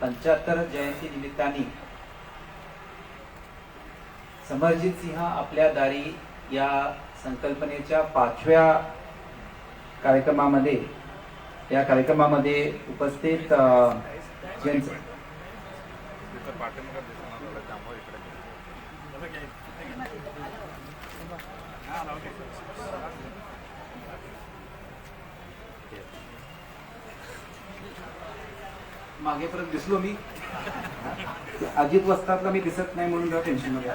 पंच्याहत्तर जयंती निमित्ताने समरजित सिंह आपल्या दारी या संकल्पनेच्या पाचव्या कार्यक्रमामध्ये या कार्यक्रमामध्ये उपस्थित मागे परत दिसलो मी. अजित वस्तातला मी दिसत नाही म्हणून जरा टेन्शनमध्ये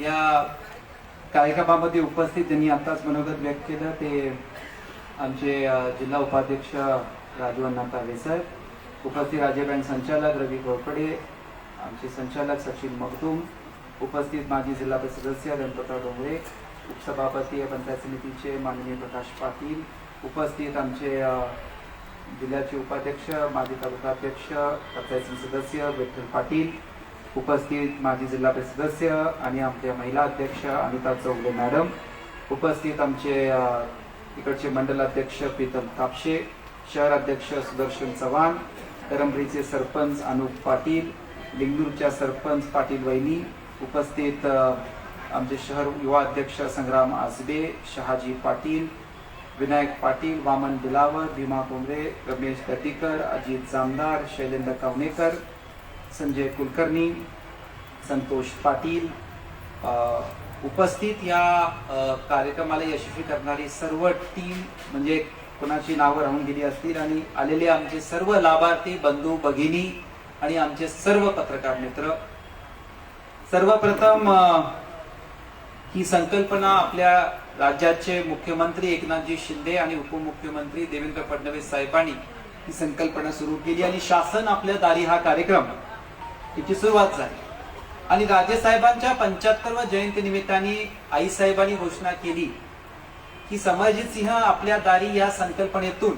या कार्यक्रमामध्ये उपस्थित ज्यांनी आताच मनोगत व्यक्त केलं ते आमचे जिल्हा उपाध्यक्ष राजू अण्णा साहेब उपस्थित राज्य बँक संचालक रवी घोरपडे आमचे संचालक सचिन मगदूम उपस्थित माजी जिल्हा सदस्य गणपतराव डोंगरे उपसभापती पंचायत समितीचे माननीय प्रकाश पाटील उपस्थित आमचे जिल्ह्याचे उपाध्यक्ष माजी तालुकाध्यक्ष पंचायत समिती सदस्य विठ्ठल पाटील उपस्थित माजी जिल्हा परिषद सदस्य आणि आमच्या महिला अध्यक्ष अनिता चौगले मॅडम उपस्थित आमचे इकडचे मंडल अध्यक्ष प्रीतम कापशे शहर अध्यक्ष सुदर्शन चव्हाण करंबरीचे सरपंच अनुप पाटील लिंगूरच्या सरपंच पाटील वैनी उपस्थित आमचे शहर युवा अध्यक्ष संग्राम आसबे शहाजी पाटील विनायक पाटील वामन बिलावर भीमा कोंबरे रमेश दतीकर अजित जामदार शैलेंद्र कवनेकर संजय कुलकर्णी संतोष पाटील उपस्थित या कार्यक्रमाला यशस्वी करणारी सर्व टीम म्हणजे कोणाची नावं राहून गेली असतील आणि आलेले आमचे सर्व लाभार्थी बंधू भगिनी आणि आमचे सर्व पत्रकार मित्र. सर्वप्रथम ही संकल्पना आपल्या राज्याचे मुख्यमंत्री एकनाथजी शिंदे आणि उपमुख्यमंत्री देवेंद्र फडणवीस साहेबांनी ही संकल्पना सुरू केली आणि शासन आपल्या दारी हा कार्यक्रम याची सुरुवात झाली. आणि राजेसाहेबांच्या पंच्याहत्तरव्या जयंती निमित्ताने आईसाहेबांनी घोषणा केली की समरजित सिंह आपल्या दारी या संकल्पनेतून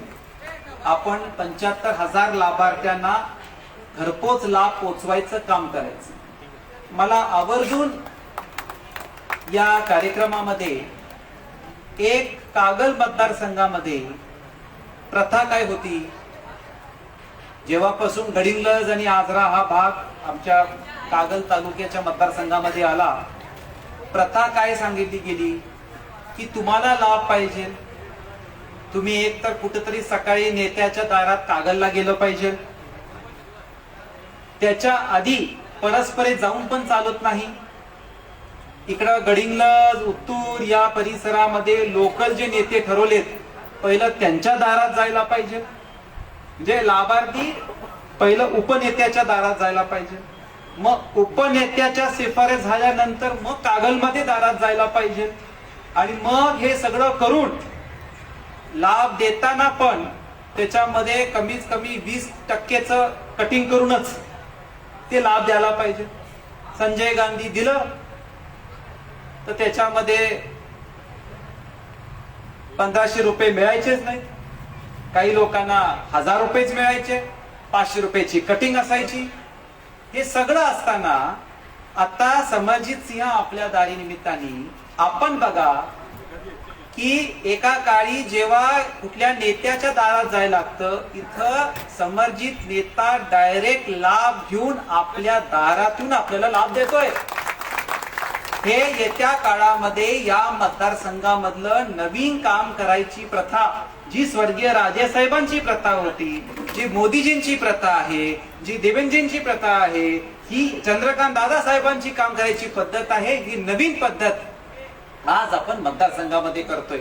आपण पंच्याहत्तर हजार लाभार्थ्यांना घरपोच लाभ पोचवायचं काम करायचं. मला आवर्जून या कार्यक्रमामध्ये एक कागल मतदारसंघामध्ये प्रथा काय होती? जेव्हापासून गडिंगलज आणि आजरा हा भाग आमच्या कागल तालुक्याच्या मतदारसंघामध्ये आला प्रथा काय सांगितली गेली? की तुम्हाला लाभ पाहिजे. तुम्ही एक तर कुठेतरी सकाळी नेत्याच्या दारात कागलला गेलं पाहिजे. त्याच्या आधी परस्परे जाऊन पण चालत नाही. इकडं गडिंगलज उत्तूर या परिसरामध्ये लोकल जे नेते ठरवलेत पहिलं त्यांच्या दारात जायला पाहिजे. म्हणजे लाभार्थी पहिलं उपनेत्याच्या दारात जायला पाहिजे. मग उपनेत्याच्या शिफारस झाल्यानंतर मग कागलमध्ये दारात जायला पाहिजे. आणि मग हे सगळं करून लाभ देताना पण त्याच्यामध्ये कमीत कमी वीस टक्केच कटिंग करूनच ते लाभ द्यायला पाहिजे. संजय गांधी दिलं तर त्याच्यामध्ये पंधराशे रुपये मिळायचेच नाही काही लोकांना हजार रुपयेच मिळायचे पाचशे रुपयाची कटिंग असायची. हे सगळं असताना आता समरजित सिंह आपल्या दारी निमित्ताने आपण बघा की एका काळी जेव्हा कुठल्या नेत्याच्या दारात जायला लागतं इथं समर्जित नेता डायरेक्ट लाभ घेऊन आपल्या दारातून आपल्याला लाभ देतोय. हे येत्या काळामध्ये या मतदारसंघामधलं नवीन काम करायची प्रथा जी स्वर्गीय राजेसाहेबांची प्रथा होती जी मोदीजींची प्रथा आहे जी देवेंद्रजींची प्रथा आहे ही चंद्रकांत दादासाहेबांची काम करायची पद्धत आहे ही नवीन पद्धत आज आपण मतदारसंघामध्ये करतोय.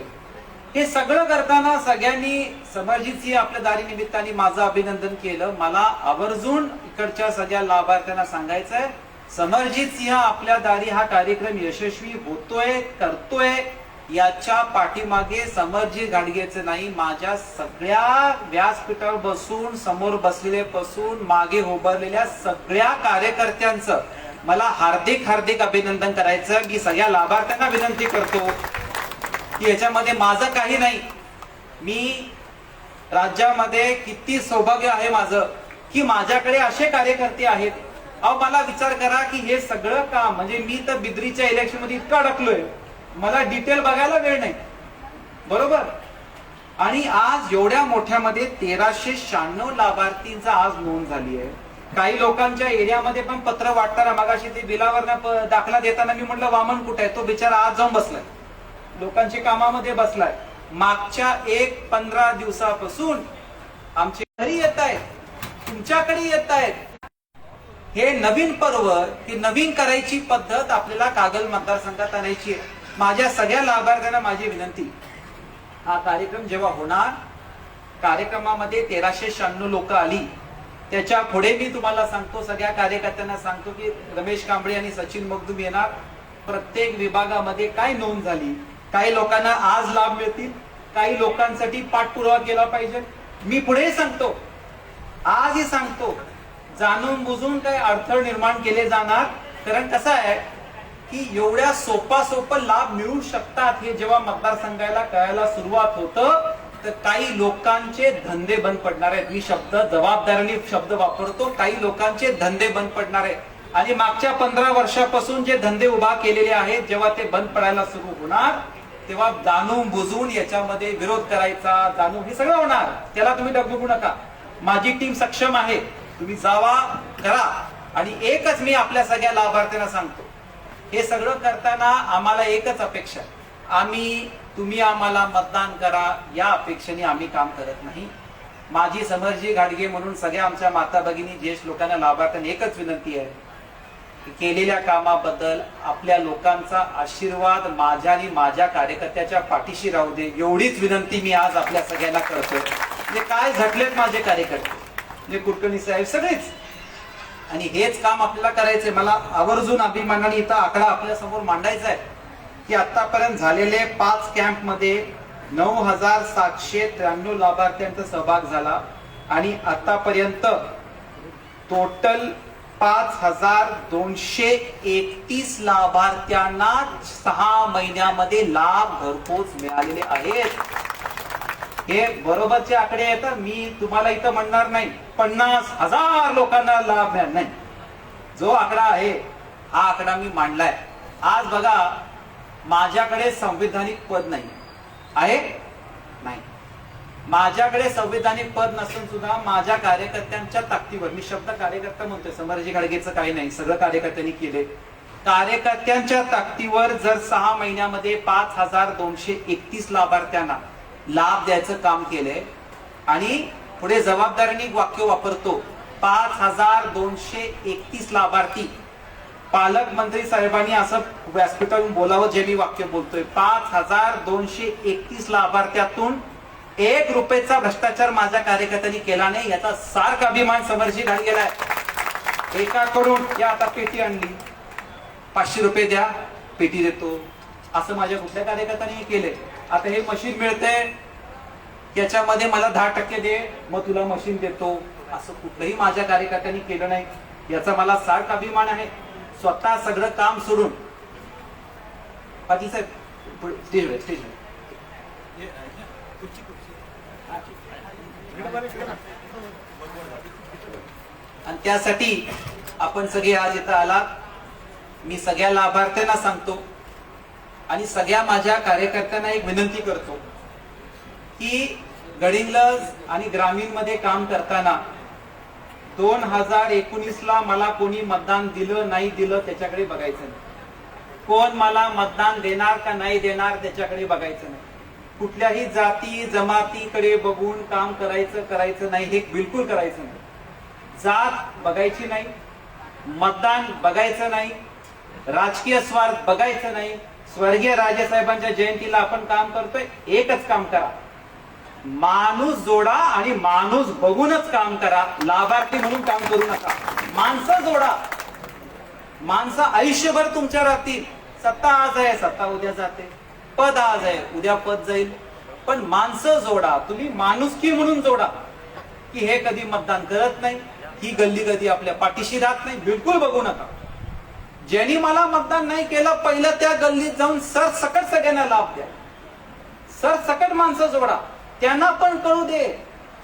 हे सगळं करताना सगळ्यांनी समरजितजी आपल्या दारी निमित्ताने माझं अभिनंदन केलं. मला आवर्जून इकडच्या सगळ्या लाभार्थ्यांना सांगायचंय समरजित सिंह आपल्या दारी हा कार्यक्रम यशस्वी होतोय करतोय. याच्या पाठीमागे समरजित गाडगेचं नाही माझ्या सगळ्या व्यासपीठावर बसून समोर बसलेले बसून मागे उभारलेल्या सगळ्या कार्यकर्त्यांचं मला हार्दिक हार्दिक अभिनंदन करायचं. मी सगळ्या लाभार्थ्यांना विनंती करतो की याच्यामध्ये माझं काही नाही. मी राज्यामध्ये किती सौभाग्य आहे माझं की माझ्याकडे असे कार्यकर्ते आहेत अहो मला विचार करा की हे सगळं काम म्हणजे मी तर बिद्रीच्या इलेक्शनमध्ये इतका अडकलोय. मला डिटेल बघायला वेळ नाही. बरोबर? आणि आज एवढ्या मोठ्यामध्ये तेराशे शहाण्णव लाभार्थींचा आज नोंद झाली आहे. काही लोकांच्या एरियामध्ये पण पत्र वाटताना मगाशी ते बिलावर दाखला देताना मी म्हटलं वामन कुठे आहे? तो बिचारा आज जाऊन बसलाय. लोकांच्या कामामध्ये बसलाय. मागच्या एक पंधरा दिवसापासून आमचे घरी येत आहेत तुमच्याकडे येत आहेत हे नवीन पर्व ही नवीन करायची पद्धत आपल्याला कागल मतदारसंघात आणायची आहे. माझ्या सगळ्या लाभार्थ्यांना माझी विनंती. हा कार्यक्रम जेव्हा होणार कार्यक्रमामध्ये तेराशे शहाण्णव लोक आली त्याच्या पुढे मी तुम्हाला सांगतो सगळ्या कार्यकर्त्यांना सांगतो की रमेश कांबळे आणि सचिन मगदूम येणार. प्रत्येक विभागामध्ये काय नोंद झाली? काही लोकांना आज लाभ मिळतील काही लोकांसाठी पाठपुरावा केला पाहिजे. मी पुढे सांगतो आजही सांगतो जाणून बुजून काही अडथळ निर्माण केले जाणार? कारण कसं आहे की एवढ्या सोपा सोपं लाभ मिळू शकतात हे जेव्हा मतदारसंघाला कळायला सुरुवात होतं तर काही लोकांचे धंदे बंद पडणार आहेत. मी शब्द जबाबदारीने शब्द वापरतो काही लोकांचे धंदे बंद पडणार आहेत. आणि मागच्या पंधरा वर्षापासून जे धंदे उभा केलेले आहेत जेव्हा ते बंद पडायला सुरू होणार तेव्हा जाणून बुजून याच्यामध्ये विरोध करायचा जाणून हे सगळं होणार. त्याला तुम्ही डगमगू नका. माझी टीम सक्षम आहे. तुम्ही जावा करा. आणि एकच मी आपल्या सगळ्या लाभार्थ्यांना सांगतो. हे सगळं करताना आम्हाला एकच अपेक्षा आम्ही तुम्ही आम्हाला मतदान करा या अपेक्षेने आम्ही काम करत नाही. माझी समरजी घाडगे म्हणून सगळ्या आमच्या माता भगिनी ज्येष्ठ लोकांना लाभार्थ्यांना एकच विनंती आहे. केलेल्या कामाबद्दल आपल्या लोकांचा आशीर्वाद माझ्या आणि माझ्या कार्यकर्त्याच्या पाठीशी राहू दे. एवढीच विनंती मी आज आपल्या सगळ्यांना करतो म्हणजे काय झटलेत माझे कार्यकर्ते? म्हणजे कुलकर्णी साहेब सगळेच. आणि हेच काम आपल्याला करायचंय. मला आवर्जून अभिमानाने इथं आकडा आपल्यासमोर मांडायचा आहे की आतापर्यंत झालेले पाच कॅम्पमध्ये नऊ हजार सातशे त्र्याण्णव लाभार्थ्यांचा सहभाग झाला. आणि आतापर्यंत टोटल पाच हजार दोनशे एकतीस लाभार्थ्यांना सहा महिन्यामध्ये लाभ घरपोच मिळालेले आहेत. हे बरोबरचे आकडे आहेत मी तुम्हाला इथं म्हणणार नाही. पन्नास हजार लोकांना लाभ मिळाला नाही. जो आकडा आहे हा आकडा मी मांडलाय. आज बघा माझ्याकडे संविधानिक पद नाही. आहे? नाही. माझ्याकडे संविधानिक पद नसून सुद्धा माझ्या कार्यकर्त्यांच्या ताकदीवर मी शब्द कार्यकर्ता म्हणतोय समरजी गाडगेचं काही नाही सगळं कार्यकर्त्यांनी केले कार्यकर्त्यांच्या ताकदीवर जर सहा महिन्यामध्ये पाच हजार दोनशे एकतीस लाभार्थ्यांना लाभ द्यायचं काम केलंय. आणि पुढे जबाबदारीने वाक्य वापरतो. पाच हजार दोनशे एकतीस लाभार्थी. पालकमंत्री साहेबांनी असं व्यासपीठावरून बोलावं जे मी वाक्य बोलतोय. पाच हजार दोनशे एकतीस लाभार्थ्यातून एक रुपयेचा भ्रष्टाचार माझ्या कार्यकर्त्यांनी केला नाही याचा सार्क अभिमान समरजी घाल गेलाय. एकाकडून या आता पेटी आणली. पाचशे रुपये द्या पेटी देतो. असं माझ्या कुठल्या कार्यकर्त्यांनी केलंय. आता हे मशीन मिळते याच्यामध्ये मला दहा टक्के दे मग तुला मशीन देतो. असं कुठलंही माझ्या कार्यकर्त्यांनी केलं नाही. याचा मला सार्क अभिमान आहे. स्वतः सगळं काम सोडून. पाटील साहेब इकडे बरं. आणि त्यासाठी आपण सगळे आज इथं आलात. मी सगळ्या लाभार्थ्यांना सांगतो आणि सगळ्या माझ्या कार्यकर्त्यांना एक विनंती करतो की गडिंग्लज आणि ग्रामीणमध्ये काम करताना दोन हजार एकोणीस ला मला कोणी मतदान दिलं नाही दिलं त्याच्याकडे बघायचं नाही. कोण मला मतदान देणार का नाही देणार त्याच्याकडे बघायचं नाही. कुठल्याही जाती जमातीकडे बघून काम करायचं करायचं नाही हे बिलकुल करायचं नाही. जात बघायची नाही मतदान बघायचं नाही राजकीय स्वार्थ बघायचं नाही स्वर्गीय राजेसाहेबांच्या जयंतीला आपण काम करतोय एकच काम करा. माणूस जोडा आणि माणूस बघूनच काम करा. लाभार्थी म्हणून काम करू नका. माणसं जोडा. माणसं आयुष्यभर तुमच्या राहतील. सत्ता आज आहे सत्ता उद्या जाते. पद आज आहे उद्या पद जाईल. पण माणसं जोडा. तुम्ही माणुसकी म्हणून जोडा. की हे कधी मतदान करत नाही ही गल्ली कधी आपल्या पाठीशी राहत नाही बिलकुल बघू नका. ज्यांनी मला मतदान नाही केलं पहिलं त्या गल्लीत जाऊन सर सकट सगळ्यांना लाभ द्या. सर सकट माणसं जोडा. त्यांना पण कळू दे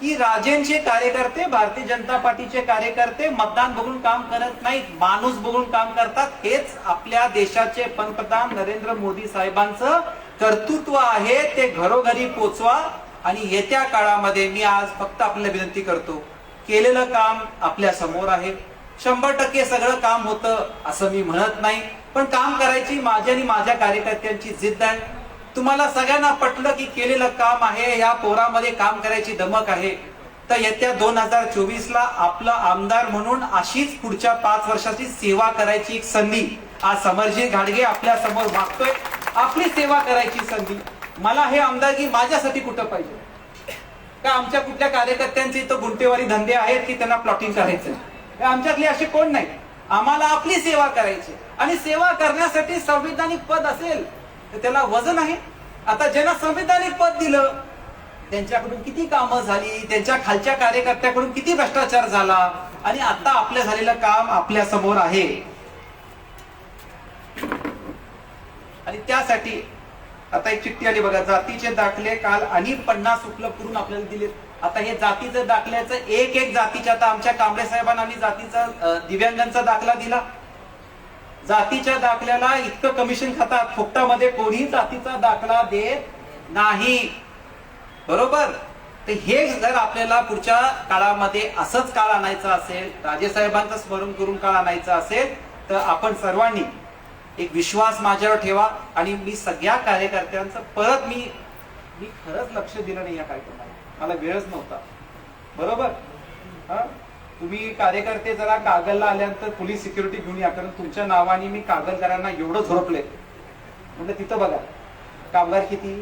की राजेंचे कार्यकर्ते भारतीय जनता पार्टीचे कार्यकर्ते मतदान बघून काम करत नाहीत. माणूस बघून काम करतात. हेच आपल्या देशाचे पंतप्रधान नरेंद्र मोदी साहेबांचं कर्तृत्व आहे. ते घरोघरी पोचवा आणि येत्या काळामध्ये मी आज फक्त आपल्याला विनंती करतो केलेलं काम आपल्यासमोर आहे. शंभर टक्के सगळं काम होतं असं मी म्हणत नाही. पण काम करायची माझी आणि माझ्या कार्यकर्त्यांची जिद्द आहे. तुम्हाला सगळ्यांना पटलं की केलेलं काम आहे या पोरामध्ये काम करायची दमक आहे. तर येत्या दोन हजार चोवीस ला आपलं आमदार म्हणून अशीच पुढच्या पाच वर्षाची सेवा करायची एक संधी. आज समरजी घाडगे आपल्यासमोर मागतोय आपली सेवा करायची संधी. मला हे आमदारकी माझ्यासाठी कुठं पाहिजे? का आमच्या कुठल्या कार्यकर्त्यांचे इथं गुंटेवारी धंदे आहेत की त्यांना प्लॉटिंग करायचं आमच्यातले असे कोण नाही. आम्हाला आपली सेवा करायची. आणि सेवा करण्यासाठी संविधानिक पद असेल तर त्याला वजन आहे. आता ज्यांना संविधानिक पद दिलं त्यांच्याकडून किती कामं झाली त्यांच्या खालच्या कार्यकर्त्याकडून किती भ्रष्टाचार झाला आणि आता आपल्या झालेलं काम आपल्यासमोर आहे. आणि त्यासाठी आता एक चिठ्ठी आली बघा जातीचे दाखले काल आणि पन्नास उपलब्ध करून आपल्याला दिलेत. आता हे जातीचं दाखल्याचं एक एक जातीच्या आता आमच्या कांबळे साहेबांना आम्ही जातीचा दिव्यांगांचा दाखला दिला. जातीच्या दाखल्याला इतकं कमिशन खातात फुकटामध्ये कोणी जातीचा दाखला देत नाही. बरोबर? तर हे जर आपल्याला पुढच्या काळामध्ये असंच काळ आणायचं असेल राजेसाहेबांचं स्मरण करून काळ आणायचं असेल तर आपण सर्वांनी एक विश्वास माझ्यावर ठेवा आणि मी सगळ्या कार्यकर्त्यांचं परत मी मी खरंच लक्ष दिलं नाही या कार्यक्रमात. मला वेळच नव्हता. बरोबर? हा? तुम्ही कार्यकर्ते जरा कागलला आल्यानंतर पोलीस सिक्युरिटी घेऊन या कारण तुमच्या नावाने मी कागलकरांना एवढं झोपले म्हणजे तिथं बघा. कामगार किती?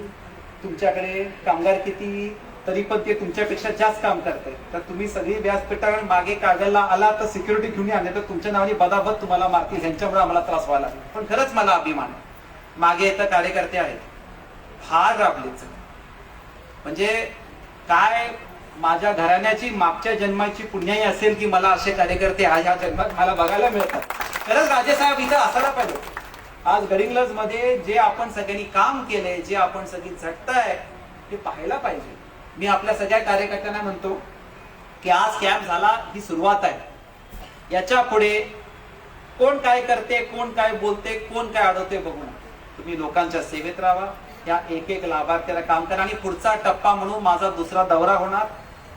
तुमच्याकडे कामगार किती? तरी पण ते तुमच्यापेक्षा जास्त काम करते तर तुम्ही सगळी व्यासपीठावर मागे कागलला आला तर सिक्युरिटी घेऊन या नाही तर तुमच्या नावाने बदाबद तुम्हाला मारतील. ह्यांच्यामुळे आम्हाला त्रास व्हायला पण खरंच मला अभिमान आहे. मागे येतं कार्यकर्ते आहेत. फार राबलेच म्हणजे काय माझ्या घराण्याची मागच्या जन्माची पुण्याही असेल की मला असे कार्यकर्ते आज ह्या जन्मात मला बघायला मिळतात. खरंच राजेसाहेब इथं असायला पाहिजे. आज गडिंग्लजमध्ये जे आपण सगळ्यांनी काम केलंय जे आपण सगळी झटताय ते पाहायला पाहिजे. मी आपल्या सगळ्या कार्यकर्त्यांना म्हणतो की आज कॅम्प झाला ही सुरुवात आहे. याच्यापुढे कोण काय करते कोण काय बोलते कोण काय अडवते बघू तुम्ही लोकांच्या सेवेत राहा. या एक एक लाभार्थ्याला काम करा. आणि पुढचा टप्पा म्हणून माझा दुसरा दौरा होणार.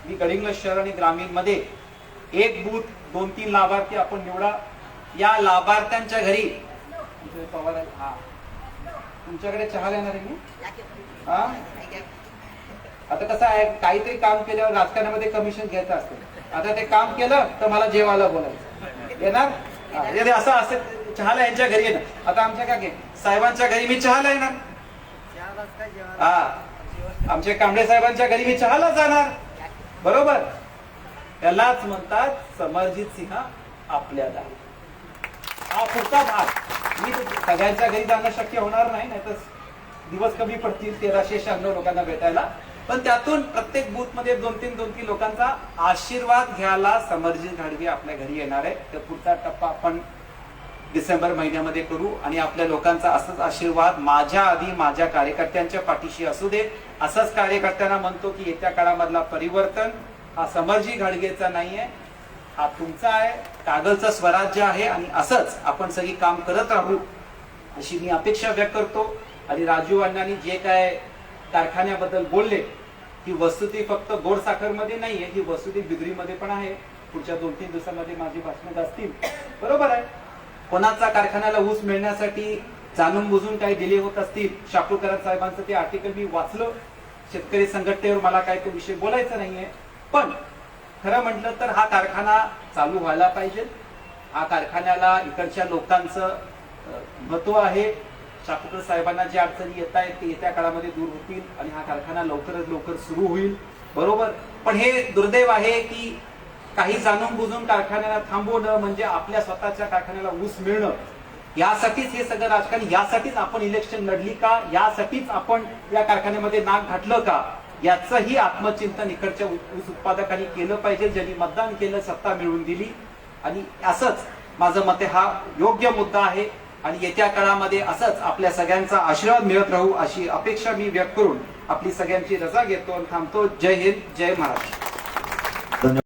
मी गडिंग्लज शहर आणि ग्रामीणमध्ये एक बूथ दोन तीन लाभार्थी आपण निवडा. या लाभार्थ्यांच्या घरी पवार हा. तुमच्याकडे चहा येणार आहे मी? हा? आता कसं आहे काहीतरी काम केल्यावर राजकारणामध्ये कमिशन घ्यायचं असतं आता ते काम केलं तर मला जेवायला बोलायचं. येणार? हा, असं असेल चहाला यांच्या घरी येणार. आता आमच्या काय साहेबांच्या घरी मी चहाला येणार. हा. आमचे कांबळे साहेबांच्या घरी मी चहाला जाणार. बरोबर? त्यालाच म्हणतात समरजित सिंह आपल्या दारी. हा पुढचा भाग. मी सगळ्यांच्या घरी जाणं शक्य होणार नाही नाही तर दिवस कमी पडतील तेराशे शहाण्णव लोकांना भेटायला. पण त्यातून प्रत्येक बूथमध्ये दोन तीन दोन तीन लोकांचा आशीर्वाद घ्यायला समरजित घाडगे आपल्या घरी येणार आहे तर पुढचा टप्पा आपण डिसेंबर महिन्यामध्ये करू आणि आपल्या लोकांचा असाच आशीर्वाद माझ्या आधी माझ्या कार्यकर्त्यांच्या पाठीशी असू दे. असंच कार्यकर्त्यांना म्हणतो की येत्या काळामधला परिवर्तन हा समरजी घाडगेचा नाहीये. हा तुमचा आहे. कागलचं स्वराज्य आहे आणि असंच आपण सगळी काम करत राहू अशी मी अपेक्षा व्यक्त करतो. आणि राजू अण्णांनी जे काय कारखान्याबद्दल बोलले ही वस्तुती फक्त गोड साखरमध्ये नाहीये ही वस्तुती बिगरीमध्ये पण आहे. पुढच्या दोन तीन दिवसांमध्ये माझी भाषणं असतील. बरोबर आहे. कोणाचा कारखान्याला ऊस मिळण्यासाठी जाणून बुजून काही दिले होत असतील शापूरकर साहेबांचं ते आर्टिकल मी वाचलं. शेतकरी संघटनेवर मला काय तो विषय बोलायचा नाहीये. पण खरं म्हटलं तर हा कारखाना चालू व्हायला पाहिजे. हा कारखान्याला इकडच्या लोकांचं महत्त्व आहे. शापूरकर साहेबांना ज्या अडचणी येत आहेत ते येत्या काळामध्ये दूर होतील आणि हा कारखाना लवकरच लवकर सुरू होईल. बरोबर? पण हे दुर्दैव आहे की काही जाणून बुजून कारखान्याला थांबवणं म्हणजे आपल्या स्वतःच्या कारखान्याला ऊस मिळणं यासाठीच हे सगळं राजकारण यासाठीच आपण इलेक्शन लढली का यासाठीच आपण या कारखान्यामध्ये नाक घातलं का याचंही आत्मचिंतन इकडच्या ऊस उत्पादकांनी केलं पाहिजे. ज्यांनी मतदान केलं सत्ता मिळवून दिली. आणि असंच माझं मते हा योग्य मुद्दा आहे. आणि येत्या काळामध्ये असंच आपल्या सगळ्यांचा आशीर्वाद मिळत राहू अशी अपेक्षा मी व्यक्त करून आपली सगळ्यांची रजा घेतो आणि थांबतो. जय हिंद जय महाराष्ट्र.